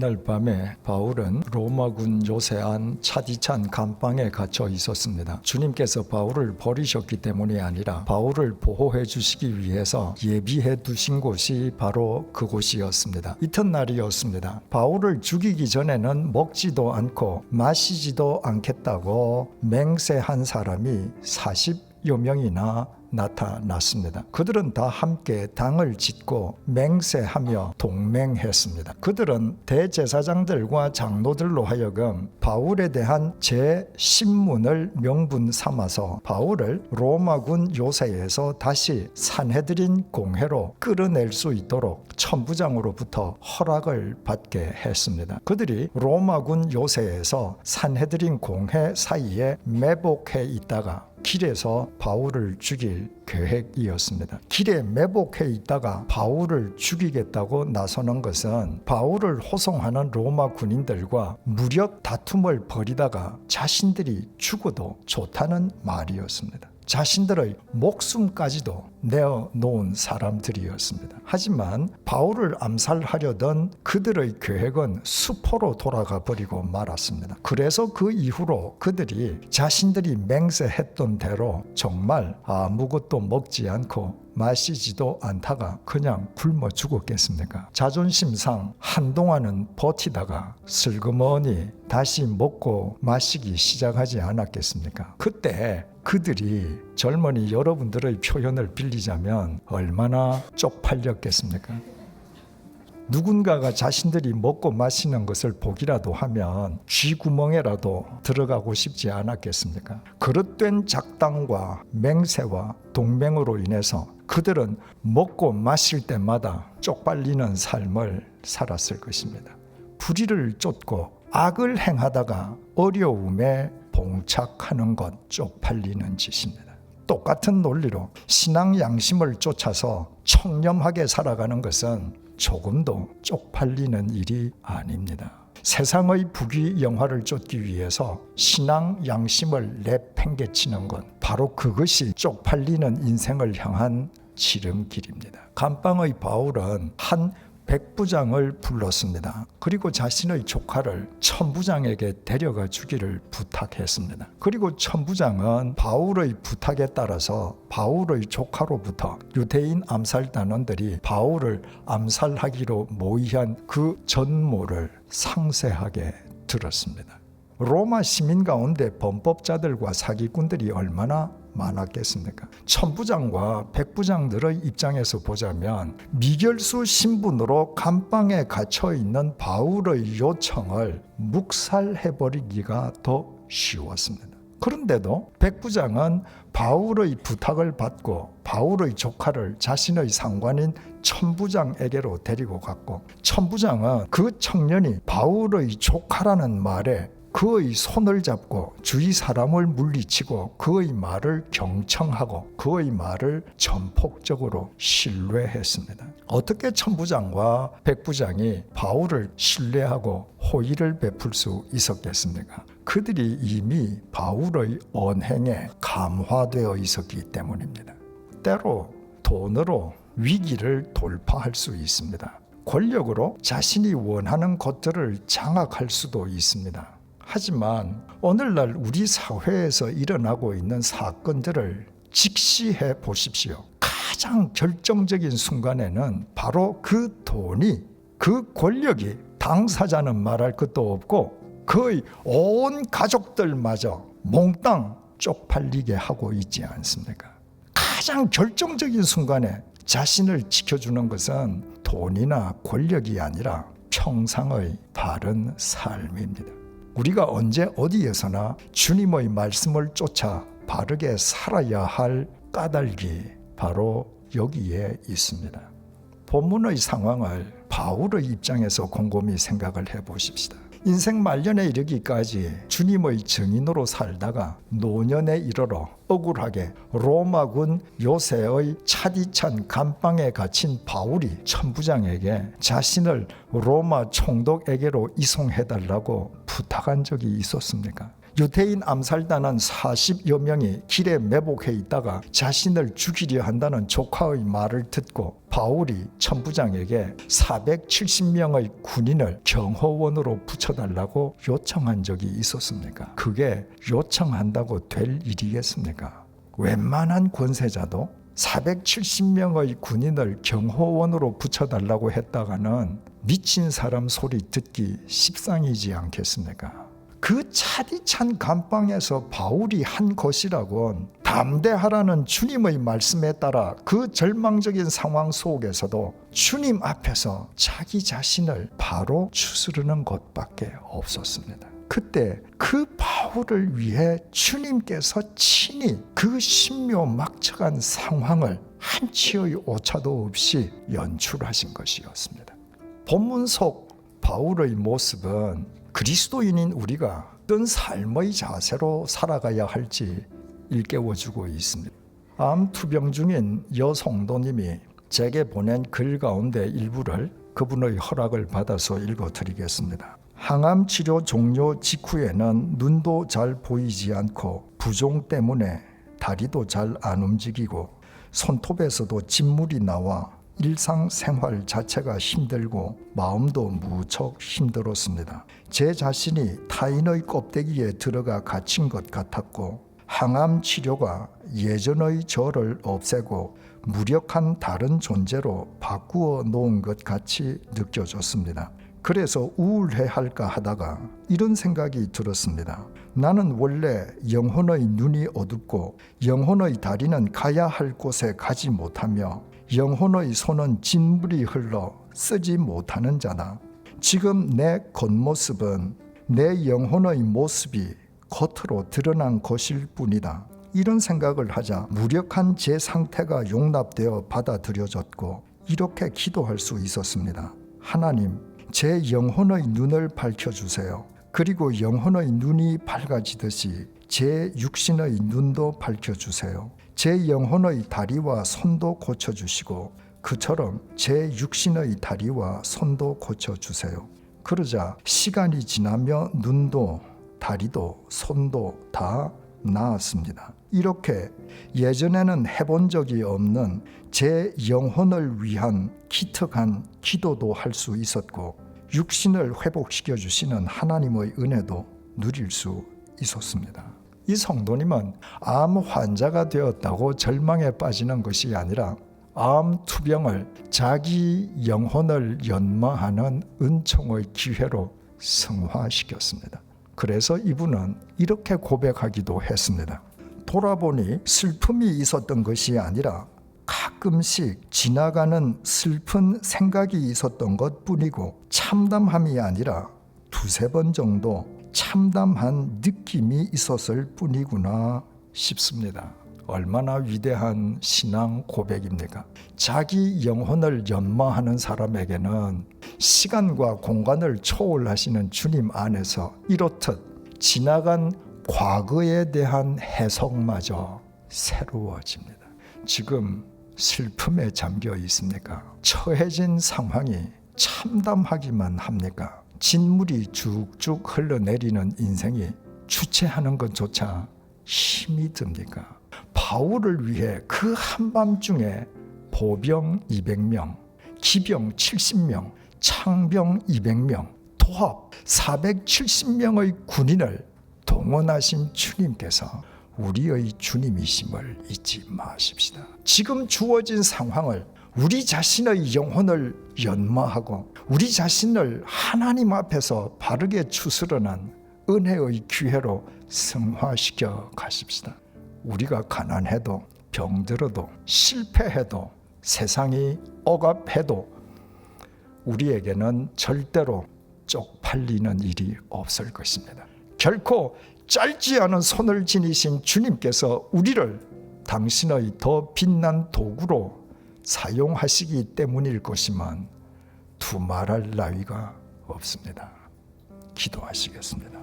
그날 밤에 바울은 로마군 요새안 차디찬 감방에 갇혀 있었습니다. 주님께서 바울을 버리셨기 때문이 아니라 바울을 보호해 주시기 위해서 예비해 두신 곳이 바로 그곳이었습니다. 이튿날이었습니다. 바울을 죽이기 전에는 먹지도 않고 마시지도 않겠다고 맹세한 사람이 40여 명이나 나타났습니다. 그들은 다 함께 당을 짓고 맹세하며 동맹했습니다. 그들은 대제사장들과 장로들로 하여금 바울에 대한 제 신문을 명분 삼아서 바울을 로마군 요새에서 다시 산헤드린 공회로 끌어낼 수 있도록 천부장으로부터 허락을 받게 했습니다. 그들이 로마군 요새에서 산헤드린 공회 사이에 매복해 있다가 길에서 바울을 죽일 계획이었습니다. 길에 매복해 있다가 바울을 죽이겠다고 나서는 것은 바울을 호송하는 로마 군인들과 무력 다툼을 벌이다가 자신들이 죽어도 좋다는 말이었습니다. 자신들의 목숨까지도 내어 놓은 사람들이었습니다. 하지만 바울을 암살하려던 그들의 계획은 수포로 돌아가 버리고 말았습니다. 그래서 그 이후로 그들이 자신들이 맹세했던 대로 정말 아무것도 먹지 않고 마시지도 않다가 그냥 굶어 죽었겠습니까? 자존심상 한동안은 버티다가 슬그머니 다시 먹고 마시기 시작하지 않았겠습니까? 그때 그들이 젊은이 여러분들의 표현을 빌리자면 얼마나 쪽팔렸겠습니까? 누군가가 자신들이 먹고 마시는 것을 보기라도 하면 쥐구멍에라도 들어가고 싶지 않았겠습니까? 그릇된 작당과 맹세와 동맹으로 인해서 그들은 먹고 마실 때마다 쪽팔리는 삶을 살았을 것입니다. 불의를 쫓고 악을 행하다가 어려움에 봉착하는 것 쪽팔리는 짓입니다. 똑같은 논리로 신앙 양심을 쫓아서 청렴하게 살아가는 것은 조금도 쪽팔리는 일이 아닙니다. 세상의 부귀 영화를 쫓기 위해서 신앙 양심을 내팽개치는 것 바로 그것이 쪽팔리는 인생을 향한 지름길입니다. 감방의 바울은 한 백부장을 불렀습니다. 그리고 자신의 조카를 천부장에게 데려가 주기를 부탁했습니다. 그리고 천부장은 바울의 부탁에 따라서 바울의 조카로부터 유대인 암살단원들이 바울을 암살하기로 모의한 그 전모를 상세하게 들었습니다. 로마 시민 가운데 범법자들과 사기꾼들이 얼마나 많았겠습니까? 천부장과 백부장들의 입장에서 보자면 미결수 신분으로 감방에 갇혀 있는 바울의 요청을 묵살해버리기가 더 쉬웠습니다. 그런데도 백부장은 바울의 부탁을 받고 바울의 조카를 자신의 상관인 천부장에게로 데리고 갔고 천부장은 그 청년이 바울의 조카라는 말에 그의 손을 잡고 주위 사람을 물리치고 그의 말을 경청하고 그의 말을 전폭적으로 신뢰했습니다. 어떻게 천부장과 백부장이 바울을 신뢰하고 호의를 베풀 수 있었겠습니까? 그들이 이미 바울의 언행에 감화되어 있었기 때문입니다. 때로 돈으로 위기를 돌파할 수 있습니다. 권력으로 자신이 원하는 것들을 장악할 수도 있습니다. 하지만 오늘날 우리 사회에서 일어나고 있는 사건들을 직시해 보십시오. 가장 결정적인 순간에는 바로 그 돈이 그 권력이 당사자는 말할 것도 없고 거의 온 가족들마저 몽땅 쪽팔리게 하고 있지 않습니까? 가장 결정적인 순간에 자신을 지켜주는 것은 돈이나 권력이 아니라 평상의 바른 삶입니다. 우리가 언제 어디에서나 주님의 말씀을 쫓아 바르게 살아야 할 까닭이 바로 여기에 있습니다. 본문의 상황을 바울의 입장에서 곰곰이 생각을 해 보십시다. 인생 말년에 이르기까지 주님의 증인으로 살다가 노년에 이르러 억울하게 로마군 요새의 차디찬 감방에 갇힌 바울이 천부장에게 자신을 로마 총독에게로 이송해달라고 부탁한 적이 있었습니까? 유태인 암살단은 40여 명이 길에 매복해 있다가 자신을 죽이려 한다는 조카의 말을 듣고 바울이 천부장에게 470명의 군인을 경호원으로 붙여달라고 요청한 적이 있었습니까? 그게 요청한다고 될 일이겠습니까? 웬만한 권세자도 470명의 군인을 경호원으로 붙여달라고 했다가는 미친 사람 소리 듣기 십상이지 않겠습니까? 그 차디찬 감방에서 바울이 한 것이라곤 담대하라는 주님의 말씀에 따라 그 절망적인 상황 속에서도 주님 앞에서 자기 자신을 바로 추스르는 것밖에 없었습니다. 그때 그 바울을 위해 주님께서 친히 그 신묘 막측한 상황을 한치의 오차도 없이 연출하신 것이었습니다. 본문 속 바울의 모습은 그리스도인인 우리가 어떤 삶의 자세로 살아가야 할지 일깨워주고 있습니다. 암 투병 중인 여성도님이 제게 보낸 글 가운데 일부를 그분의 허락을 받아서 읽어드리겠습니다. 항암 치료 종료 직후에는 눈도 잘 보이지 않고 부종 때문에 다리도 잘 안 움직이고 손톱에서도 진물이 나와 일상생활 자체가 힘들고 마음도 무척 힘들었습니다. 제 자신이 타인의 껍데기에 들어가 갇힌 것 같았고 항암 치료가 예전의 저를 없애고 무력한 다른 존재로 바꾸어 놓은 것 같이 느껴졌습니다. 그래서 우울해 할까 하다가 이런 생각이 들었습니다. 나는 원래 영혼의 눈이 어둡고 영혼의 다리는 가야 할 곳에 가지 못하며 영혼의 손은 진물이 흘러 쓰지 못하는 자다. 지금 내 겉모습은 내 영혼의 모습이 겉으로 드러난 것일 뿐이다. 이런 생각을 하자 무력한 제 상태가 용납되어 받아들여졌고 이렇게 기도할 수 있었습니다. 하나님, 제 영혼의 눈을 밝혀주세요. 그리고 영혼의 눈이 밝아지듯이 제 육신의 눈도 밝혀주세요. 제 영혼의 다리와 손도 고쳐주시고 그처럼 제 육신의 다리와 손도 고쳐주세요. 그러자 시간이 지나며 눈도 다리도 손도 다 나았습니다. 이렇게 예전에는 해본 적이 없는 제 영혼을 위한 기특한 기도도 할 수 있었고 육신을 회복시켜 주시는 하나님의 은혜도 누릴 수 있었습니다. 이 성도님은 암 환자가 되었다고 절망에 빠지는 것이 아니라 암 투병을 자기 영혼을 연마하는 은총의 기회로 승화시켰습니다. 그래서 이분은 이렇게 고백하기도 했습니다. 돌아보니 슬픔이 있었던 것이 아니라 가끔씩 지나가는 슬픈 생각이 있었던 것 뿐이고 참담함이 아니라 두세 번 정도 참담한 느낌이 있었을 뿐이구나 싶습니다. 얼마나 위대한 신앙 고백입니까? 자기 영혼을 연마하는 사람에게는 시간과 공간을 초월하시는 주님 안에서 이렇듯 지나간 과거에 대한 해석마저 새로워집니다. 지금 슬픔에 잠겨 있습니까? 처해진 상황이 참담하기만 합니까? 진물이 쭉쭉 흘러내리는 인생이 주체하는 것조차 힘이 듭니까? 바울을 위해 그 한밤중에 보병 200명, 기병 70명, 창병 200명, 도합 470명의 군인을 동원하신 주님께서 우리의 주님이심을 잊지 마십시다. 지금 주어진 상황을 우리 자신의 영혼을 연마하고 우리 자신을 하나님 앞에서 바르게 추스르는 은혜의 기회로 승화시켜 가십시다. 우리가 가난해도 병들어도 실패해도 세상이 억압해도 우리에게는 절대로 쪽팔리는 일이 없을 것입니다. 결코 짧지 않은 손을 지니신 주님께서 우리를 당신의 더 빛난 도구로 사용하시기 때문일 것이만 두말할 나위가 없습니다. 기도하시겠습니다.